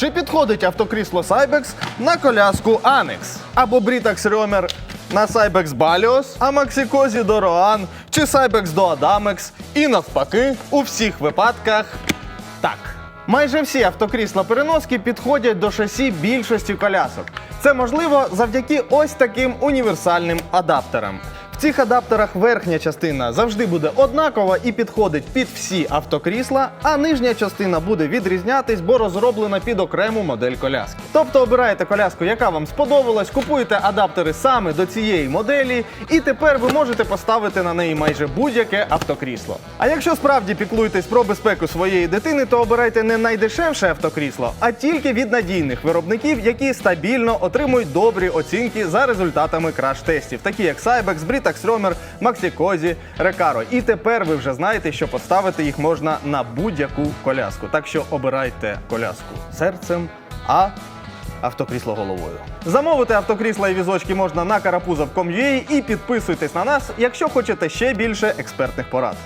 Чи підходить автокрісло Cybex на коляску Annex? Або Britax Römer на Cybex Balios, а Maxikozi до Roan, чи Cybex до Adamex? І навпаки, у всіх випадках так. Майже всі автокрісла переноски підходять до шасі більшості колясок. Це можливо завдяки ось таким універсальним адаптерам. Цих адаптерах верхня частина завжди буде однакова і підходить під всі автокрісла, а нижня частина буде відрізнятись, бо розроблена під окрему модель коляски. Тобто обираєте коляску, яка вам сподобалась, купуєте адаптери саме до цієї моделі, і тепер ви можете поставити на неї майже будь-яке автокрісло. А якщо справді піклуєтесь про безпеку своєї дитини, то обирайте не найдешевше автокрісло, а тільки від надійних виробників, які стабільно отримують добрі оцінки за результатами краш-тестів, такі як Cybex, Britax Максі Козі, Рекаро. І тепер ви вже знаєте, що поставити їх можна на будь-яку коляску. Так що обирайте коляску серцем, а автокрісло головою. Замовити автокрісла і візочки можна на карапузов.com.ua і підписуйтесь на нас, якщо хочете ще більше експертних порад.